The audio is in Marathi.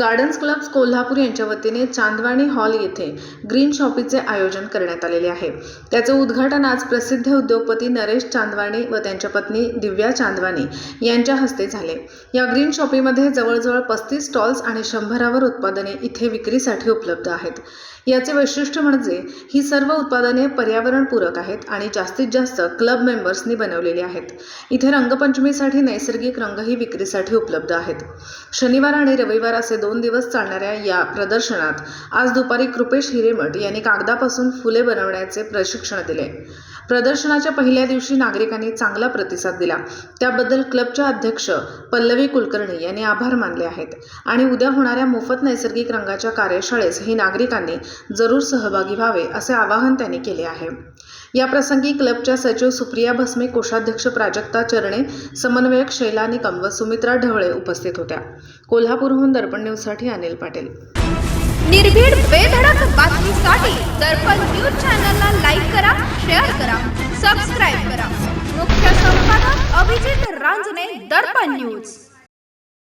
Gardens clubs Kolhapur यांच्या वतीने चांदवाणी हॉल येथे ग्रीन शॉपीचे आयोजन करण्यात आलेले आहे. त्याचं उद्घाटन आज प्रसिद्ध उद्योगपती नरेश चांदवाणी व त्यांच्या पत्नी दिव्या चांदवानी यांच्या हस्ते झाले. या ग्रीन शॉपीमध्ये जवळजवळ पस्तीस स्टॉल्स आणि शंभरावर उत्पादने इथे विक्रीसाठी उपलब्ध आहेत. याचे वैशिष्ट्य म्हणजे ही सर्व उत्पादने पर्यावरणपूरक आहेत आणि जास्तीत जास्त क्लब मेंबर्सनी बनवलेली आहेत. इथे रंगपंचमीसाठी नैसर्गिक रंगही विक्रीसाठी उपलब्ध आहेत. शनिवार आणि रविवार असे दोन दिवस चालणाऱ्या या प्रदर्शनात आज दुपारी कृपेश हिरेमठ यांनी कागदापासून फुले बनवण्याचे प्रशिक्षण दिले. प्रदर्शनाच्या पहिल्या दिवशी नागरिकांनी चांगला प्रतिसाद दिला. त्याबद्दल क्लबच्या अध्यक्ष पल्लवी कुलकर्णी यांनी आभार मानले आहेत आणि उद्या होणाऱ्या मोफत नैसर्गिक रंगाच्या कार्यशाळेस हे नागरिकांनी जरूर सहभागी व्हावे असे आवाहन त्यांनी केले आहे. या प्रसंगी क्लबच्या सचिव सुप्रिया भस्मे कोषाध्यक्ष प्राजक्ता चरणे समन्वयक शैला निकम व सुमित्रा ढवळे उपस्थित होत्या. कोल्हापूरहून दर्पण न्यूजसाठी अनिल पाटील. निर्भीड बेधडक बातमीसाठी दर्पण न्यूज चॅनलला लाईक करा शेअर करा सबस्क्राईब करा. मुख्य संपादक अभिजित रांजणे दर्पण न्यूज.